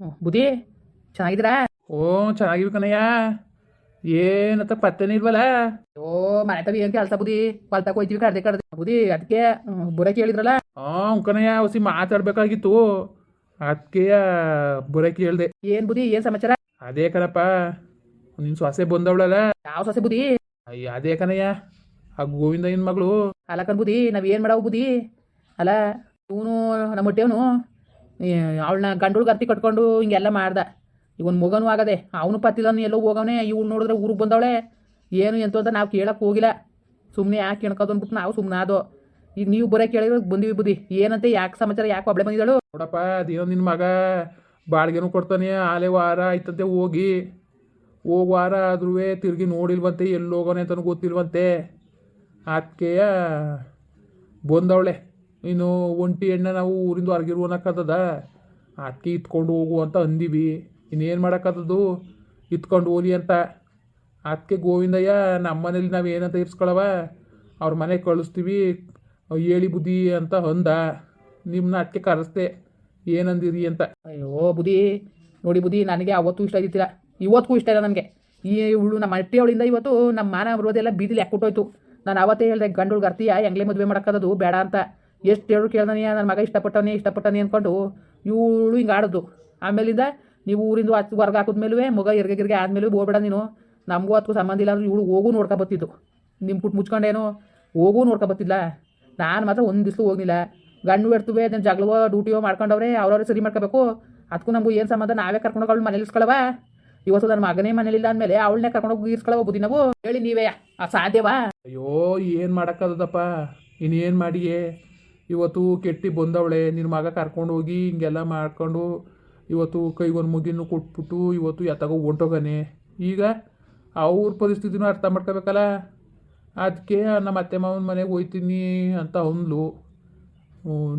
ಹ್ಞೂ ಬುದ್ಧಿ ಚೆನ್ನಾಗಿದ್ದೀರಾ? ಓ ಚೆನ್ನಾಗಿವಿ ಕಣಯ್ಯ. ಏನತ್ತ ಪತ್ತೆನೇ ಇಲ್ವಲ್ಲ? ಓ ಮನೆ ತವಿ ಏನು ಕೆಲಸ ಬುದಿ ಹೊಲ್ತಾಗ ಹೋಯ್ತೀವಿ ಕಡ್ದೆ ಕಡ್ದೆ. ಬುದಿ ಅದಕ್ಕೆ ಬುರಕ್ಕೆ ಹೇಳಿದ್ರಲ್ಲ? ಹಾಂ ಕಣಯ್ಯ ಹೊಸಿ ಮಾತಾಡ್ಬೇಕಾಗಿತ್ತು. ಅದಕ್ಕೆ ಬುರ ಹೇಳ್ದೆ. ಏನ್ ಬುದಿ ಏನ್ ಸಮಾಚಾರ? ಅದೇ ಕಣಪ್ಪ ನಿನ್ ಸೊಸೆ ಬಂದವಳಲ್ಲ? ಯಾವ ಸೊಸೆ ಬುದಿ ಅಯ್ಯ ಅದೇ ಕಣಯ್ಯ ಆ ಗೋವಿಂದ ಏನ್ ಮಗಳು ಅಲ್ಲ ಕಣ್ ಬುದಿ ನಾವ್ ಏನ್ ಮಾಡವು ಬುದಿ ಅಲ್ಲ ಇವನು ನಮ್ಮ ಹೊಟ್ಟೆವನು ಅವಳನ್ನ ಗಂಡುಳು ಗರ್ತಿ ಕಟ್ಕೊಂಡು ಹಿಂಗೆಲ್ಲ ಮಾಡ್ದೆ. ಇವನು ಮಗನೂ ಆಗದೆ, ಅವನು ಪತ್ತಿಲ್ಲನು ಎಲ್ಲೋ ಹೋಗವನೆ, ಇವ್ಳು ನೋಡಿದ್ರೆ ಊರಿಗೆ ಬಂದವಳೆ. ಏನು ಎಂತ ಅಂತ ನಾವು ಕೇಳಕ್ಕೆ ಹೋಗಿಲ್ಲ. ಸುಮ್ಮನೆ ಯಾಕೆ ಕೇಳ್ಕೋದು ನಾವು ಸುಮ್ಮನೆ ಅದು ಈಗ ನೀವು ಬರೋ ಕೇಳಿದ್ರೆ ಬಂದಿವಿ ಬುದ್ಧಿ. ಏನಂತೆ, ಯಾಕೆ ಸಮಾಚಾರ, ಯಾಕೆ ಒಬ್ಳೆ ಬಂದಿದ್ದಾಳು? ನೋಡಪ್ಪ, ಅದೇನೋ ನಿನ್ನ ಮಗ ಬಾಡಿಗೆನೂ ಕೊಡ್ತಾನೆ, ಆಲೆ ವಾರ ಆಯ್ತಂತೆ ಹೋಗಿ. ಹೋಗ್ ವಾರ ಆದ್ರೂ ತಿರುಗಿ ನೋಡಿಲ್ವಂತೆ ಎಲ್ಲಿ ಅಂತನೂ ಗೊತ್ತಿಲ್ವಂತೆ. ಆಕೆಯ ಬಂದವಳೆ. ಇನ್ನು ಒಂಟಿ ಎಣ್ಣೆ ನಾವು ಊರಿಂದ ಹೊರಗಿರು ಅನ್ನಕ್ಕತ್ತದ ಅದಕ್ಕೆ ಇತ್ಕೊಂಡು ಹೋಗು ಅಂತ ಅಂದೀವಿ. ಇನ್ನೇನು ಮಾಡೋಕ್ಕದ್ದು ಇತ್ಕೊಂಡು ಹೋಲಿ ಅಂತ. ಅದಕ್ಕೆ ಗೋವಿಂದಯ್ಯ ನಮ್ಮ ಮನೇಲಿ ನಾವು ಏನಂತ ಇರ್ಸ್ಕೊಳವ? ಅವ್ರ ಮನೆಗೆ ಕಳಿಸ್ತೀವಿ. ಹೇಳಿ ಬುದ್ಧಿ ಅಂತ ಅಂದ. ನಿಮ್ಮನ್ನ ಅದಕ್ಕೆ ಕರೆಸ್ದೆ. ಏನಂದಿರಿ ಅಂತ. ಅಯ್ಯೋ ಬುದ್ಧಿ, ನೋಡಿ ಬುದ್ಧಿ, ನನಗೆ ಅವತ್ತು ಇಷ್ಟ ಆಗಿತ್ತಿಲ್ಲ ಇವತ್ತಿಗೂ ಇಷ್ಟ ಇಲ್ಲ ನನಗೆ. ಈ ಇವಳು ನಮ್ಮ ಅಟ್ಟಿ ಅವಳಿಂದ ಇವತ್ತು ನಮ್ಮ ಮಾನ ಬರೋದೆಲ್ಲ ಬೀದಿಲಿ ಹಾಕ್ಬಿಟ್ಟೋಯ್ತು. ನಾನು ಅವತ್ತೇ ಹೇಳಿದೆ ಗಂಡುಳ್ಗೆ ಅರ್ತೀಯ ಹೆಂಗ್ಲೇ ಮದುವೆ ಮಾಡೋಕ್ಕದು ಬೇಡ ಅಂತ. ಎಷ್ಟು ಹೇಳು ಕೇಳ್ದಾನೆ ನನ್ನ ಮಗ ಇಷ್ಟಪಟ್ಟವನೇ ಇಷ್ಟಪಟ್ಟವನೇ ಅಂದ್ಕೊಂಡು ಇವಳು ಹಿಂಗೆ ಆಡೋದು. ಆಮೇಲಿಂದ ನೀವು ಊರಿಂದ ಹತ್ತು ಹಾಕಿದ ಹಾಕಿದ್ಮೇಲೆ ಮಗ ಇರ್ಗೆ ಗಿರ್ಗೆ ಆದ್ಮೇಲೆ ಹೋಗ್ಬೇಡ ನೀನು. ನಮಗೂ ಅದಕ್ಕೂ ಸಂಬಂಧ ಇಲ್ಲ ಅಂದ್ರೆ ಇವಳು ಹೋಗು ನೋಡ್ಕೊ ಬತ್ತಿದ್ದು ನಿಮ್ಮ ಪುಟ್ಟು ಮುಚ್ಕೊಂಡೇನು? ಹೋಗೂ ನೋಡ್ಕೊ ಬತ್ತಿಲ್ಲ ನಾನು ಮಾತ್ರ ಒಂದು ದಿವ್ಸ ಹೋಗಿಲ್ಲ ಗಂಡು ಇರ್ತವೆ ಅದನ್ನು ಜಗಳವೋ ಡ್ಯೂಟಿಯೋ ಮಾಡ್ಕೊಂಡವ್ರೆ, ಅವ್ರವ್ರೆ ಸರಿ ಮಾಡ್ಕೋಬೇಕು. ಅದಕ್ಕೂ ನಮಗೂ ಏನು ಸಂಬಂಧ? ನಾವೇ ಕರ್ಕೊಂಡು ಅವಳು ಮನೇಲಿ ಇಸ್ಕೊಳವ ಇವತ್ತು ನನ್ನ ಮಗನೇ ಮನೇಲಿಲ್ಲ ಅಂದಮೇಲೆ ಅವಳನ್ನೇ ಕರ್ಕೊಂಡೋಗಿ ಬುದ್ಧಿ ನಾವು? ಹೇಳಿ ನೀವೇ ಆ ಸಾಧ್ಯವಾ ಅಯ್ಯೋ, ಏನು ಮಾಡೋಕ್ಕದಪ್ಪ ಇನ್ನೇನು ಮಾಡಿಯೇ? ಇವತ್ತು ಕೆಟ್ಟಿ ಬಂದವಳೆ, ನಿನ್ನ ಮಗ ಕರ್ಕೊಂಡು ಹೋಗಿ ಹಿಂಗೆಲ್ಲ ಮಾಡ್ಕೊಂಡು ಇವತ್ತು ಕೈಗೊಂದು ಮುಗಿನು ಕೊಟ್ಬಿಟ್ಟು ಇವತ್ತು ಎತ್ತಾಗೋ ಹೊಂಟೋಗನೆ. ಈಗ ಅವ್ರ ಪರಿಸ್ಥಿತಿನೂ ಅರ್ಥ ಮಾಡ್ಕೋಬೇಕಲ್ಲ? ಅದಕ್ಕೆ ನಮ್ಮ ಅತ್ತೆ ಮಾವನ ಮನೆಗೆ ಹೋಯ್ತೀನಿ ಅಂತ ಅಂದ್ಲು.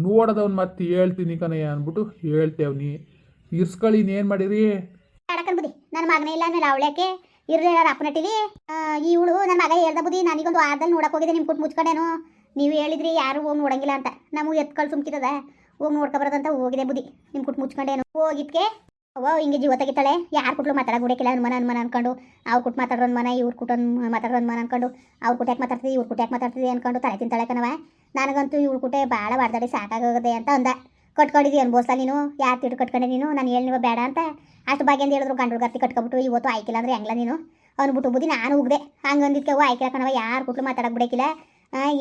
ನೋಡದವ್ನು ಮತ್ತೆ ಹೇಳ್ತೀನಿ ಕಣಯ್ಯ ಅಂದ್ಬಿಟ್ಟು ಹೇಳ್ತೇವ್ನಿ ಇರ್ಸ್ಕೊಳ್ಳಿ ಇನ್ನೇನು ಮಾಡಿರಿ? ಬುದ್ಧಿ ನನ್ನ ಮಗನೇ ಇಲ್ಲ ಅಂದ್ರೆ ಅವಳ್ಯಾಕೆ ಇರ್ಲಿ ಅವ್ರ ಅಪ್ಪನಟ್ಟಿಲಿ ಇವಳು ನನ್ನ ಮಗ ಹೇಳ್ದ ಬುದ್ಧಿ ನನಗೊಂದು ವಾರದಲ್ಲಿ ನೋಡಕ್ಕೆ ಹೋಗಿದೆ ನಿಮ್ಮ ಕೊಟ್ಟು ಮುಚ್ಕೊಂಡೇನು? ನೀವು ಹೇಳಿದ್ರಿ ಯಾರು ಹೋಗಿ ನೋಡಂಗಿಲ್ಲ ಅಂತ. ನಮಗೆ ಎತ್ಕಳ್ ಸುಮ್ಕಿತದ ಹೋಗಿ ನೋಡ್ಕೊ ಬರೋದಂತ ಹೋಗಿದೆ ಬುದ್ಧಿ. ನಿಮ್ಮ ಕುಟ್ ಮುಚ್ಕೊಂಡೇನು. ಹೋಗಿದ್ಕೆ. ಅವ್ವ, ಹಿಂಗೆ ಜೀವ ತೆಗಿತಾಳೆ. ಯಾರು ಕುಟ್ಲು ಮಾತಾಡಕ್ ಬಿಡಕ್ಕಿಲ್ಲ. ಅನುಮಾನ ಅನುಮಾನ ಅನ್ಕೊಂಡು. ಅವ್ರು ಕುಟ್ ಮಾತಾಡೋ ಅನುಮಾನ, ಇವ್ರ ಕುಟ್ ಮಾತಾಡೋ ಅನುಮಾನ ಅನ್ಕೊಂಡು. ಅವ್ರು ಕುಟ್ಯಾಕೆ ಮಾತಾಡ್ತೀವಿ ಮಾತಾಡ್ತಿದ್ವಿ ಕುಟ್ಯಾಕೆ ಮಾತಾಡ್ತೀವಿ ಅನ್ಕೊಂಡು ತಲೆ ತಿಂತಾಳೆ ಕಣವ ನನಗಂತೂ ಇವ್ರ ಕುಟೆ ಭಾಳ ಹೊಡೆದಾಡಿ ಸಾಕಾಗೋದೆ ಅಂತ ಅಂದ. ಕಟ್ಕೊಂಡಿದ್ದೀವಿ ಅನ್ಬೋಸ್ಲ ನೀನು? ಯಾರು ತಿಟ್ಟು ಕಟ್ಕೊಂಡೆ ನೀನು? ನಾನು ಹೇಳಿ ನೀವು ಬೇಡ ಅಂತ. ಅಷ್ಟು ಭಾಗ್ಯ ಹೇಳಿದ್ರು ಗಂಡು ಗರ್ತಿ ಕಟ್ಕೊಬಿಟ್ಟು ಇವತ್ತು ಆಯ್ಕಿಲ್ಲ ಅಂದ್ರೆ ಹೆಂಗ್ಲ ನೀನು? ಅಂದ್ಬಿಟ್ಟು ಬುದ್ಧಿ ನಾನು ಹೋಗ್ದೆ ಹಂಗೆ ಅಂದಿದ್ಕೆ ಅವ್ ಆಯ್ಕೆ ಕಣವ ಯಾರು ಕುಟ್ಲು ಮಾತಾಡಕ್ ಬಿಡಕ್ಕಿಲ್ಲ.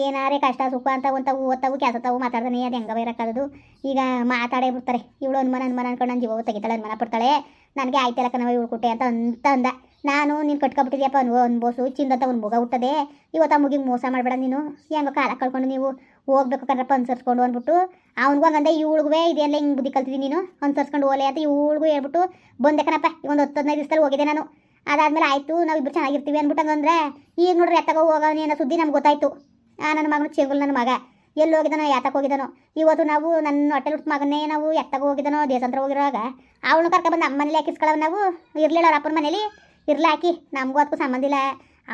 ಏನಾರೇ ಕಷ್ಟ ಸುಖ ಅಂತ ಒಂತಾವು ಓದ್ತಾವು ಕೆಲಸ ತಾವು, ಮಾತಾಡ್ತಾನೆ, ಅದು ಹೆಂಗ ಇರೋಕ್ಕಾಗದು ಈಗ ಮಾತಾಡೇ ಬಿಡ್ತಾರೆ. ಇವಳು ಅನುಮಾನ ಅನುಮಾನ ಅನ್ಕೊಂಡು ನನ್ನ ಜೀವ ತೆಗಿತಾಳೆ, ಅನುಮಾನ ಪಡ್ತಾಳೆ. ನನಗೆ ಆಯ್ತಲ್ಲ ಕಣವ ಇವಳು ಕೊಟ್ಟೆ ಅಂತ ಅಂತ ಅಂದ. ನಾನು ನೀನು ಕಟ್ಕೊಬಿಟ್ಟಿದ್ಯಪ್ಪ ಅನ್ಬೋ ಅನ್ಬೋಸು ಚಿಂದಂತ ಒಂದು ಮುಗ ಹುಟ್ಟದೆ. ಇವತ್ತು ಆ ಮುಗಿಗೆ ಮೋಸ ಮಾಡಬೇಡ ನೀನು. ಹೆಂಗೋ ಕಾಲ ಕಳ್ಕೊಂಡು ನೀವು ಹೋಗ್ಬೇಕು ಕಣ್ರಪ್ಪ ಅನ್ಸರ್ಸ್ಕೊಂಡು ಅಂದ್ಬಿಟ್ಟು, ಅವ್ನಿಗೂ ಹಂಗಂದೆ ಇವಳಿಗೂ ಇದೆಲ್ಲ ಹಿಂಗೆ ಬುದ್ಧಿ ಕಲ್ತಿದ್ದೀನಿ ನೀನು? ಅನ್ಸರ್ಸ್ಕೊಂಡು ಓಲೆ ಅಂತ ಇವಳಿಗೂ ಹೇಳ್ಬಿಟ್ಟು, ಬಂದೆ ಕಣಪ್ಪ, ಒಂದು ಹತ್ತು ಹದಿನೈದು ದಿವಸದಲ್ಲಿ ಹೋಗಿದೆ ನಾನು. ಅದಾದ್ಮೇಲೆ ಆಯಿತು ನಾವಿಬ್ಬರು ಚೆನ್ನಾಗಿರ್ತೀವಿ ಅಂದ್ಬಿಟ್ಟು ಹಂಗಂದ್ರೆ, ಈಗ ನೋಡ್ರಿ ಎತ್ತಾಗ ಹೋಗವನಿ ಅನ್ನೋ ಸುದ್ದಿ ನಮ್ಗೆ ಗೊತ್ತಾಯ್ತು. ಆ, ನನ್ನ ಮಗನು ಚೆಂಗುಲ್ ನನ್ನ ಮಗ. ಎಲ್ಲಿ ಹೋಗಿದ್ದಾನೋ ಯಾತಕ್ಕೆ ಹೋಗಿದ್ದಾನೋ. ಇವತ್ತು ನಾವು ನನ್ನ ಹೊಟ್ಟೆ ಹುಟ್ಟು ಮಗನೇ ನಾವು ಎತ್ತಕ್ಕೆ ಹೋಗಿದ್ದಾನೋ, ದೇಶಾಂತರ ಹೋಗಿರೋವಾಗ. ಅವಳು ಕರ್ಕೊಬಂದು ನಮ್ಮ ಮನೇಲಿ ಹಾಕಿಸ್ಕೊಳ್ಳೋ ನಾವು. ಇರಲಿಲ್ಲ ಅಪ್ಪನ ಮನೇಲಿ. ಇರ್ಲಾಕಿ ಹಾಕಿ ನಮಗೂ ಅದಕ್ಕೂ ಸಂಬಂಧ ಇಲ್ಲ.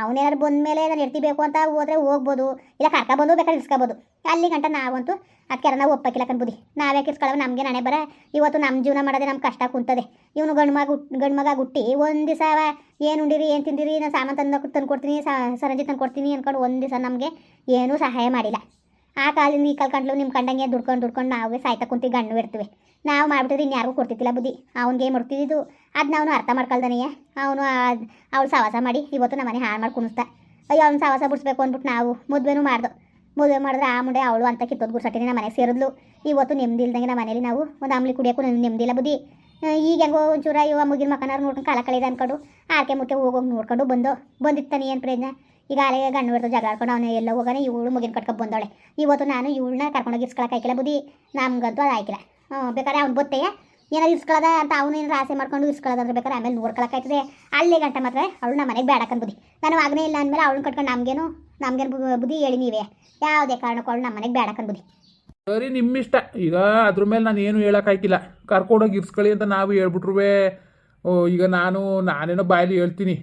ಅವನೇನಾದ್ರು ಬಂದ ಮೇಲೆ ನಾನು ಬೇಕು ಅಂತ ಹೋದ್ರೆ ಹೋಗ್ಬೋದು. ಇಲ್ಲ ಕರ್ಕೊಬಂದು ಬೇಕಾದ್ರೆ ಇಸ್ಕೋಬೋದು. ಅಲ್ಲಿ ಗಂಟ ನಾವಂತೂ ಅದಕ್ಕೆ ನಾವು ಒಪ್ಪಕ್ಕಿಲ್ಲ ಕನ್ಬುದಿ ಯಾಕೆ ಇಸ್ಕೊಳ್ಳೋ ನಮಗೆ ನಾನೇ ಬರ. ಇವತ್ತು ನಮ್ಮ ಜೀವನ ಮಾಡೋದೇ ನಮ್ಮ ಕಷ್ಟ ಕುಂತದೆ. ಇವನು ಗಂಡು ಮಗ ಗಂಡು ಮಗ ಹುಟ್ಟಿ ಒಂದು ದಿವಸ ಏನು ಉಂಡಿರಿ, ಏನು ತಿಂದಿರಿ ನಾನು ಸಾಮಾನು ತಂದು ತಂದು ಕೊಡ್ತೀನಿ ಸರಂಜಿ ತಂದು ಕೊಡ್ತೀನಿ ಅಂದ್ಕೊಂಡು ಒಂದು ದಿವಸ ನಮಗೆ ಏನೂ ಸಹಾಯ ಮಾಡಿಲ್ಲ. ಆ ಕಾಲದಿಂದ ಈ ಕಾಲ ಕಂಡ್ಲು ನಿಮ್ಮ ಕಂಡಂಗೆ ದುಡ್ಕೊಂಡು ದುಡ್ಕೊಂಡು ನಾವೇ ಸಾಯ್ತಾ ಕುಂತಿ ಗಂಡು ಇರ್ತೀವಿ. ನಾವು ಮಾಡ್ಬಿಟ್ಟಿದ್ರೆ ಇನ್ಯಾರಿಗೂ ಕೊಡ್ತಿದ್ದಿಲ್ಲ ಬುದ್ಧಿ. ಅವ್ನಿಗೆ ಮಾಡ್ತಿದ್ದು ಅದನ್ನ ಅವನು ಅರ್ಥ ಮಾಡ್ಕೊಳ್ದನೆಯೇ. ಅವನು ಅವಳು ಸವಾಸ ಮಾಡಿ ಇವತ್ತು ನಮ್ಮ ಮನೆ ಹಾಳು ಮಾಡಿ ಕುಣಿಸ್ತಾ. ಅಯ್ಯೋ, ಅವ್ನು ಸವಾಸ ಬಿಡಿಸ್ಬೇಕು ಅಂದ್ಬಿಟ್ಟು ನಾವು ಮದುವೆನೂ ಮಾಡ್ದು. ಮದುವೆ ಮಾಡಿದ್ರೆ ಆ ಮುಂಡೆ ಅವಳು ಅಂತ ಕಿತ್ತೋದು ಗುಡ್ಸಟ್ಟಿನಿ ನಮ್ಮ ಮನೆಗೆ ಸೇರಿದ್ಲು. ಇವತ್ತು ನೆಮ್ಮದಿ ಇಲ್ದಂಗೆ ನಮ್ಮ ಮನೇಲಿ ನಾವು ಒಂದು ಅಮ್ಲಿ ಕುಡಿಯೋಕ್ಕೂ ನೆಮ್ಮದಿಲ್ಲ ಬುದ್ಧಿ. ಈಗ ಹೆಂಗೋ ಒಂಚೂರ ಇವ ಮುಗಿನ ಮಕ್ಕನವ್ರು ನೋಡ್ಕೊಂಡು ಕಾಲ ಕಳೆದ ಅಂದ್ಕೊಂಡು ಆರ್ಕೆ ಮುಕ್ಕೆ ಹೋಗೋಗಿ ನೋಡ್ಕೊಂಡು ಬಂದು ಬಂದಿತ್ತಾನೆ ಏನು ಪ್ರಯತ್ನ? ಈಗ ಅಲೆ ಗಂಡು ಬಿಡ್ತು ಜಗಳ ಆಡ್ಕೊಂಡು ಅವನು ಎಲ್ಲ ಹೋಗೋಣ ಇವಳು ಮುಗಿನ ಕಟ್ಕೊಂಡು ಬಂದವಳೆ. ಇವತ್ತು ನಾನು ಇವಳನ್ನ ಕರ್ಕೊಂಡೋಗಿ ಇಸ್ಕೊಳಕ್ಕೆ ಆಯ್ಕಿಲ್ಲ ಬುದ್ಧಿ. ನಮ್ಗಂತೂ ಅದು ಆಯ್ಕಿಲ್ಲ. ಬೇಕಾದ್ರೆ ಅವ್ನು ಬತ್ತೆ ಏನಾದ್ರು ಇಸ್ಕೊಳ್ಳೋದ ಅಂತ ಅವನು ಏನಾರು ಆಸೆ ಮಾಡ್ಕೊಂಡು ಇಸ್ಕೊಳ್ಳೋದಂದ್ರೆ ಬೇಕಾದ್ರೆ ಆಮೇಲೆ ನೋಡ್ಕೊಳಕ್ಕಾಯ್ತದೆ. ಅಲ್ಲಿ ಗಂಟೆ ಮಾತ್ರ ಅವಳು ನಮ್ಮ ಮನೆಗೆ ಬೇಡಕ್ಕನ್ ಬುದ್ಧಿ ನಾನು ಆಗನೇ ಇಲ್ಲ ಅಂದಮೇಲೆ ಅವಳನ್ನ ಕಟ್ಕೊಂಡು ನಮಗೇನು, ನಮ್ಗೇನು ಬುದ್ಧಿ ಹೇಳಿ ನೀವೇ. ಯಾವುದೇ ಕಾರಣಕ್ಕೂ ಅವಳು ನಮ್ಮ ಮನೆಗೆ ಬೇಡಕ್ಕನ್ ಬುದ್ಧಿ ಸರಿ, ನಿಮ್ಮಿಷ್ಟ. ಈಗ ಅದ್ರ ಮೇಲೆ ನಾನು ಏನು ಹೇಳೋಕ್ಕಾಯ್ಕಿಲ್ಲ ಕರ್ಕೊಂಡೋಗಿ ಇರ್ಸ್ಕೊಳ್ಳಿ ಅಂತ ನಾವು ಹೇಳ್ಬಿಟ್ರುವೆ. ಈಗ ನಾನು, ನಾನೇನೋ ಬಾಯಲ್ಲಿ ಹೇಳ್ತೀನಿ.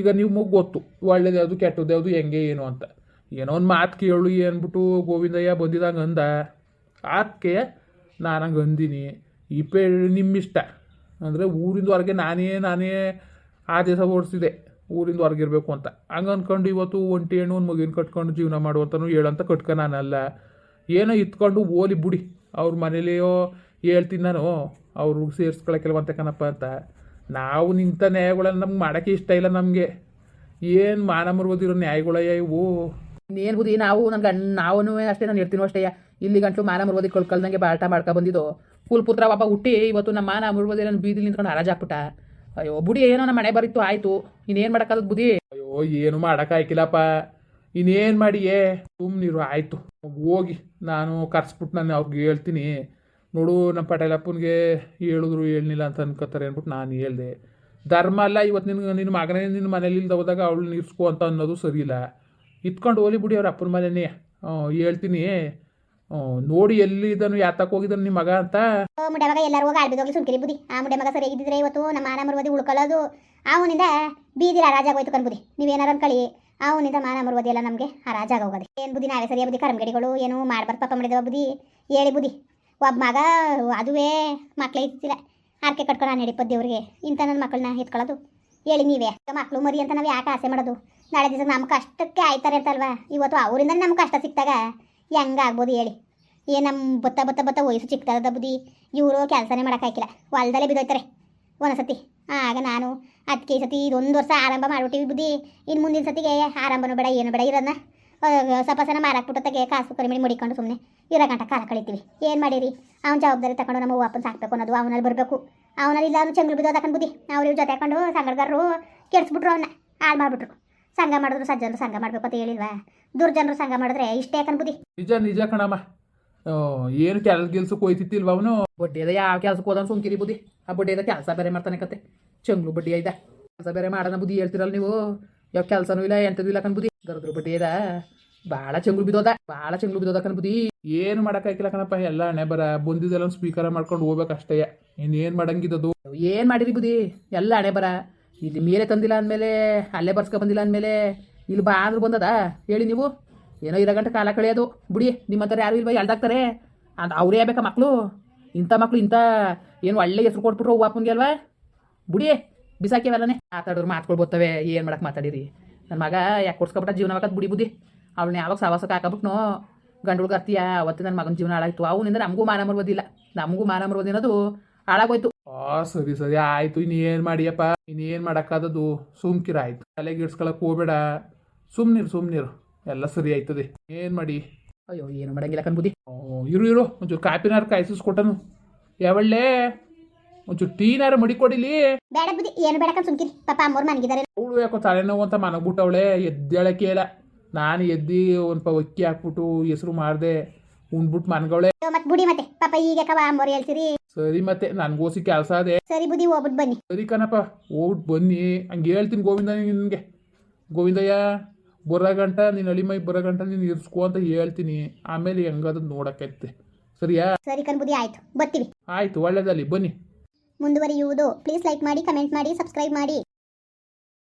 ಈಗ ನೀವು ಗೊತ್ತು. ಒಳ್ಳೇದು ಯಾವುದು ಕೆಟ್ಟದ್ದು ಯಾವುದು ಹೆಂಗೆ, ಏನು ಅಂತ. ಏನೋ ಒಂದು ಮಾತು ಕೇಳು ಅಂದ್ಬಿಟ್ಟು ಗೋವಿಂದಯ್ಯ ಬಂದಿದ್ದಂಗೆ ಅಂದ ಅದಕ್ಕೆ ನಾನು ಹಂಗೆ ಅಂದಿನಿ, ಈ ಪೇ ನಿಮ್ಮಿಷ್ಟ. ಅಂದರೆ ಊರಿಂದ ಹೊರಗೆ ನಾನೇ ನಾನೇ ಆದೇಶ ಓಡಿಸಿದೆ ಊರಿಂದ ಹೊರಗೆ ಇರಬೇಕು ಅಂತ. ಹಂಗೆ ಅಂದ್ಕೊಂಡು ಇವತ್ತು ಒಂಟಿ ಹೆಣ್ಣು, ಒಂದು ಮಗುವಿನ ಕಟ್ಕೊಂಡು ಜೀವನ ಮಾಡುವಂತನೂ ಹೇಳಂತ ಕಟ್ಕ ನಾನಲ್ಲ. ಏನೋ ಇತ್ಕೊಂಡು ಓಲಿ ಬಿಡಿ, ಅವ್ರ ಮನೇಲಿಯೋ ಹೇಳ್ತೀನಿ ನಾನು, ಅವ್ರು ಸೇರಿಸ್ಕೊಳಕ್ಕೆಲ್ವಂತೆ ಕಣಪ್ಪ ಅಂತ. ನಾವು ನಿಂತ ನ್ಯಾಯಗಳನ್ನು ನಮ್ಗೆ ಮಾಡೋಕ್ಕೆ ಇಷ್ಟ ಇಲ್ಲ ನಮಗೆ. ಏನು ಮಾನ ಮರ್ಬೋದಿರೋ ನ್ಯಾಯಗಳಯ್ಯ ಇವು? ಇನ್ನೇನು ಬುದ್ಧಿ? ನಾವು ನನ್ನ ಗಂಡ ನಾವು ಅಷ್ಟೇ, ನಾನು ಇರ್ತೀನೋ ಅಷ್ಟೇ. ಇಲ್ಲಿ ಗಂಟಲು ಮಾನ ಮುರ್ಬೋದಿ ಕಳ್ಕೊಳ್ದಂಗೆ ಬಾಟ ಮಾಡ್ಕೊ ಬಂದಿದ್ದು. ಕುಲ್ ಪುತ್ರ ಒಬ್ಬ ಹುಟ್ಟಿ ಇವತ್ತು ನಮ್ಮ ಮಾನ ಮುರ್ಬೋದಿ ನನ್ನ ಬೀದಿ ನಿಂತ್ಕೊಂಡು ಹರಾಜಾಕ್ಬಿಟ್ಟ ಅಯ್ಯೋ, ಬುಡಿ ಏನೋ ನಮ್ಮ ಮನೆ ಬರಿತ್ತು ಆಯಿತು. ಇನ್ನೇನು ಮಾಡೋಕ್ಕಾಗದು ಬುದ್ಧಿ? ಅಯ್ಯೋ, ಏನು ಮಾಡೋಕ್ಕಾಯ್ಕಿಲ್ಲಪ್ಪ ಇನ್ನೇನು ಮಾಡಿಯೇ? ಸುಮ್ಮನಿರು ಆಯಿತು. ಹೋಗಿ, ನಾನು ಕರ್ಸ್ಬಿಟ್ಟು ನಾನು ಅವ್ರಿಗೆ ಹೇಳ್ತೀನಿ. ನೋಡು ನಮ್ಮ ಪಟೇಲಪ್ಪನಿಗೆ ಹೇಳಿದ್ರು ಹೇಳಿಲ್ಲ ಅಂತ ಅನ್ಕೋತಾರೆ ಅಂದ್ಬಿಟ್ಟು ನಾನು ಹೇಳ್ದೆ. ಧರ್ಮ ಅಲ್ಲ ಇವತ್ತು ನಿನ್ನ ನಿನ್ನ ಮಗನೇ ನಿನ್ನ ಮನೇಲಿ ಇಲ್ದ ಹೋದಾಗ ಅವಳು ನೀರ್ಸ್ಕೊ ಅಂತ ಅನ್ನೋದು ಸರಿ ಇಲ್ಲ. ಇತ್ಕೊಂಡು ಹೋಲಿ ಬಿಡಿ ಅವ್ರ ಅಪ್ಪನ ಮನೇನೆ ಹೇಳ್ತೀನಿ. ನೋಡಿ ಎಲ್ಲಿ ಇದನ್ನು ಯಾತಕ್ಕೆ ಹೋಗಿದ್ರು ನಿಮ್ಮ ಮಗ ಅಂತ. ಮುಂಡೆ ಮಗ, ಎಲ್ಲರೂ ಹೋಗಿ ಆಳ್ಬಿದೋಗ್ಲಿ ಸುಮ್ಕಿರಿ ಬುದಿ ಆ ಮುಡೆ ಮಗ ಸರಿಯಾಗಿದ್ದಿದ್ರೆ ಇವತ್ತು ನಮ್ಮ ಮಾನ ಮರುವದಿ ಉಳ್ಕೊಳ್ಳೋದು. ಅವನಿಂದ ಬೀದಿ ಹರಾಜಾಗೋಯ್ತು ಕಣ್ಬುದಿ ನೀವೇನಾರು ಅನ್ಕೊಳ್ಳಿ ಅವನಿಂದ ಮಾನ ಮರುವದಿ ಎಲ್ಲ ನಮಗೆ ಹರಾಜಾಗ ಹೋಗೋದು ಏನು ಬುದಿ ನಾವೇ ಸರಿಯ ಬುದ್ಧಿ? ಕರ್ಮಗಡಿಗಳು ಏನು ಮಾಡ್ಬಾರ್ದು ಪಾಪ ಮಾಡಿದವ ಬುದಿ ಹೇಳಿ ಬುದಿ ಒಬ್ಬ ಮಗ, ಅದುವೇ ಮಕ್ಳೇ ಇತ್ತಿಲ್ಲ ಆರ್ಕೆ ಕಟ್ಕೊಂಡು ನಾನು ನಡಿಪದ್ದು ದೇವ್ರಿಗೆ ಇಂಥ ನನ್ನ ಮಕ್ಕಳನ್ನ ಎತ್ಕೊಳ್ಳೋದು. ಹೇಳಿ ನೀವೇ ಮಕ್ಕಳು ಮರಿ ಅಂತ ನಾವು ಯಾಕೆ ಆಸೆ ಮಾಡೋದು? ನಾಳೆ ದಿವಸ ನಮ್ಮ ಕಷ್ಟಕ್ಕೆ ಆಯ್ತಾರೆ ಅಂತಲ್ವಾ? ಇವತ್ತು ಅವರಿಂದ ನಮ್ಗೆ ಕಷ್ಟ ಸಿಕ್ತಾಗ. ಹೆಂಗಾಗ್ಬೋದು ಹೇಳಿ. ಏ ನಮ್ಮ ಬತ್ತ ಬತ್ತ ಬತ್ತ ವಯಸ್ಸು ಚಿಕ್ಕದ ಬುದ್ಧಿ. ಇವರು ಕೆಲಸನೇ ಮಾಡೋಕ್ಕಾಗಿಲ್ಲ ಹೊಲ್ದಲ್ಲೇ ಬಿದ್ದೋಯ್ತಾರೆ. ಒಂದೊಂದ್ಸತಿ. ಆಗ ನಾನು ಅದಕ್ಕೆ ಈ ಸತಿ ಇದೊಂದು ವರ್ಷ ಆರಂಭ ಮಾಡ್ಬಿಟ್ಟಿವಿ ಬುದ್ಧಿ. ಇನ್ನು ಮುಂದಿನ ಸತಿಗೆ ಆರಂಭನೂ ಬೇಡ, ಏನು ಬೇಡ ಇರೋದನ್ನ ಸ್ವಲ್ಪ ಬಿಟ್ಟು ತೆಗೆ ಕಾಸು ಕಡಿಮೆ ಮುಡಿಕೊಂಡು ಸುಮ್ಮನೆ ಇರೋ ಗಂಟ ಕಾಲ ಕಳಿತೀವಿ. ಏನು ಮಾಡಿರಿ? ಅವ್ನ ಜವಾಬ್ದಾರಿ ತಗೊಂಡು ನಮ್ಮ ಅಪ್ಪನ ಸಾಕ್ಬೇಕು ಅನ್ನೋದು, ಅವನಲ್ಲಿ ಬರಬೇಕು. ಅವನಲ್ಲಿ ಇಲ್ಲ ಅವ್ನು ಚಂಗ್ಳು ಅದಕ್ಕೆ ಬುದ್ಧಿ. ಅವ್ರ ಜೊತೆ ಹಾಕೊಂಡು ಸಂಗಡಗಾರರು ಕೆಡಿಸ್ಬಿಟ್ರು ಅವನ್ನ ಹಾಳು ಮಾಡಿಬಿಟ್ರು. ಸಂಘ ಮಾಡಿದ್ರು ಸಜ್ಜನರು ಸಂಘ ಮಾಡಬೇಕು ಅಂತ ಹೇಳಿಲ್ವಾ ದುರ್ಜನರು ಸಂಘ ಮಾಡಿದ್ರೆ ಇಷ್ಟೇ ಯಾಕನ್ ಬುದ್ಧಿ. ನಿಜ ನಿಜ ಕಣಮ್ಮ. ಏನು ಕೆಲಸ ಗಿಲ್ಸಕ್ಕೆ ಹೋಯ್ತಿತ್ತಿಲ್ವ ಅವನು? ಬಡ್ಡಿಯದ ಯಾವ ಕೆಲಸಕ್ಕೆ ಹೋದ ಸುಮ್ಕಿರಿ ಬುದ್ಧಿ. ಆ ಬಡ್ಡಿಯದ ಕೆಲಸ ಬೇರೆ ಮಾಡ್ತಾನೆ ಕತೆ. ಚಂಗ್ಳು ಬಡ್ಡಿ ಐದ ಕೆಲಸ ಬೇರೆ ಮಾಡೋಣ ಬುದ್ಧಿ ಹೇಳ್ತಿರಲ್ಲ ನೀವು. ಯಾವ ಕೆಲಸನೂ ಇಲ್ಲ ಎಂಥದ್ದು ಇಲ್ಲ ಕಣ್ ಬುದ್ಧಿ. ಗರದ್ರ ಬಡ್ಡಿ ಐದ ಭಾಳ ಚಂಗ್ಳು ಬಿದ್ದೋದ ಭಾಳ ಚಂಗ್ಳು ಬಿದ್ದೋದ ಕಣಪತಿ ಏನ್ ಮಾಡೋಕ್ಕಾಗಿಲ್ಲ ಕಣಪ್ಪ ಎಲ್ಲ ಹಣೆ ಬರ. ಬಂದಿದ್ದೆಲ್ಲ ಸ್ಪೀಕರ್ ಮಾಡ್ಕೊಂಡು ಹೋಗ್ಬೇಕಷ್ಟೇ ಇನ್ನೇನು ಮಾಡಂಗಿದ್ದದು ಏನು ಮಾಡಿರಿ ಬುದಿ ಎಲ್ಲ ಅಣೆ ಬರ. ಇಲ್ಲಿ ಮೇಲೆ ತಂದಿಲ್ಲ ಅಂದಮೇಲೆ ಅಲ್ಲೇ ಬರ್ಸ್ಕೊ ಬಂದಿಲ್ಲ ಅಂದಮೇಲೆ ಇಲ್ಲಿ ಬಾ ಅಂದ್ರು ಬಂದದ? ಹೇಳಿ ನೀವು. ಏನೋ ಇರೋ ಗಂಟೆ ಕಾಲ ಕಳೆಯೋದು. ಬಿಡಿ ನಿಮ್ಮ ಹತ್ರ ಯಾರು ಇಲ್ವಾ ಎಳ್ದಾಕ್ತಾರೆ ಅಂತ ಅವರೇ ಬೇಕಾ ಮಕ್ಕಳು ಇಂಥ ಮಕ್ಕಳು ಇಂಥ ಏನು ಒಳ್ಳೆ ಹೆಸರು ಕೊಟ್ಬಿಟ್ರು ಹೂವು ಅಪ್ಪನಿಗೆ ಅಲ್ವಾ? ಬಿಡಿ ಬಿಸಾಕಿವಲ್ಲನೆ ಮಾತಾಡೋರು ಮಾತ್ಕೊಳ್ಬೋತವೆ ಏನು ಮಾಡಕ್ಕೆ ಮಾತಾಡಿರಿ? ನನ್ನ ಮಗ ಯಾಕೆ ಕೊಡ್ಸ್ಕೊಬಿಟ್ಟ ಜೀವನ ಆಗತ್ತೆ ಬಿಡಿ ಬುದ್ಧಿ? ಅವಳನ್ನ ಯಾವಾಗ ಸವಾಸಕ್ಕೆ ಹಾಕಬಿಟ್ನೋ ಗಂಡುಳ್ಗೆ ಅರ್ತೀಯ ಅವತ್ತು ನನ್ನ ಮಗನ ಜೀವನ ಹಾಳಾಯ್ತು. ಅವನಿಂದ ನಮಗೂ ಮಾನ ಮರ್ಬೋದಿಲ್ಲ ನಮಗೂ ಮಾನ ಮರ್ಬೋದು ಅನ್ನೋದು ಹಾಳಾಗೋಯ್ತು. ಆ ಸರಿ ಸರಿ ಆಯ್ತು. ಇನ್ನೇನು ಮಾಡಿಯಪ್ಪ? ಇನ್ನೇನು ಮಾಡೋಕ್ಕಾದದು ಸುಮ್ಕಿರ ಆಯ್ತು. ತಲೆಗೆ ಇಡ್ಸ್ಕೊಳಕ್ಕೆ ಹೋಗ್ಬೇಡ. ಸುಮ್ನಿರು ಸುಮ್ನಿರು ಎಲ್ಲ ಸರಿ ಆಯ್ತದೆ. ಏನು ಮಾಡಿ? ಅಯ್ಯೋ ಏನು ಮಾಡಂಗಿಲ್ಲ ಕಣ್ಬುದಿ ಇರು ಇರು. ಒಂಚೂರು ಕಾಪಿನಾರು ಕಾಯಿಸಿಸ್ಕೊಟ್ಟನು. ಯಾವಳ್ಳೆ? ಒಂಚೂರು ಟೀನಾರ ಮಡಿಕೊಡಿಲಿ ಬೇಡ ಬುದ್ಧಿ ಏನು ಬೇಡ ಸುಮ್ಕಿರಿ. ಪಾಪ ಅಮ್ಮೋರು ಮನಗಿದ್ದಾರೆ ಅವಳು ಯಾಕೋ ತಲೆನೋವು ಅಂತ ಮನಗ್ಬಿಟ್ಟವಳೆ. ಎದ್ದೇಳಕ್ಕೆ ಇಲ್ಲ. ನಾನು ಎದ್ದು ಒಂದು ಪ ಅಕ್ಕಿ ಹಾಕ್ಬಿಟ್ಟು ಹೆಸರು ಮಾಡಿದೆ ಉಂಡ್ಬಿಟ್ಟು ಮನ್ಗವಳೆ. ಮತ್ತೆ ಬುಡಿ ಮತ್ತೆ. ಪಾಪ ಈಗ ಕವ ಹೇಳ್ತೀರಿ ಸರಿ ಮತ್ತೆ ನನ್ಗೋಸಿ ಕೆಲಸ ಅದೇ ಸರಿ ಬುದ್ಧಿ ಹೋಗ್ಬಿಟ್ಟು ಬನ್ನಿ. ಸರಿ ಕಣಪ್ಪ ಹೋಗ್ಬಿಟ್ಟು ಬನ್ನಿ. ಹಂಗೆ ಹೇಳ್ತೀನಿ ಗೋವಿಂದ ನಿನಗೆ. ಗೋವಿಂದಯ್ಯ ಬರೋ ಗಂಟ ನೀನು ಅಳಿಮೈ ಬರೋ ಗಂಟ ನೀನು ಇರ್ಸ್ಕೊ ಅಂತ ಹೇಳ್ತೀನಿ. ಆಮೇಲೆ ಹೆಂಗದ ನೋಡಕ್ಕೈತೆ ಸರಿಯಾ? ಸರಿ ಕಣ್ ಬುದಿ ಆಯ್ತು. ಬರ್ತೀವಿ. ಆಯ್ತು ಒಳ್ಳೇದಲ್ಲಿ ಬನ್ನಿ. ಮುಂದುವರಿಯುವುದು. ಪ್ಲೀಸ್ ಲೈಕ್ ಮಾಡಿ ಕಮೆಂಟ್ ಮಾಡಿ ಸಬ್ಸ್ಕ್ರೈಬ್ ಮಾಡಿ.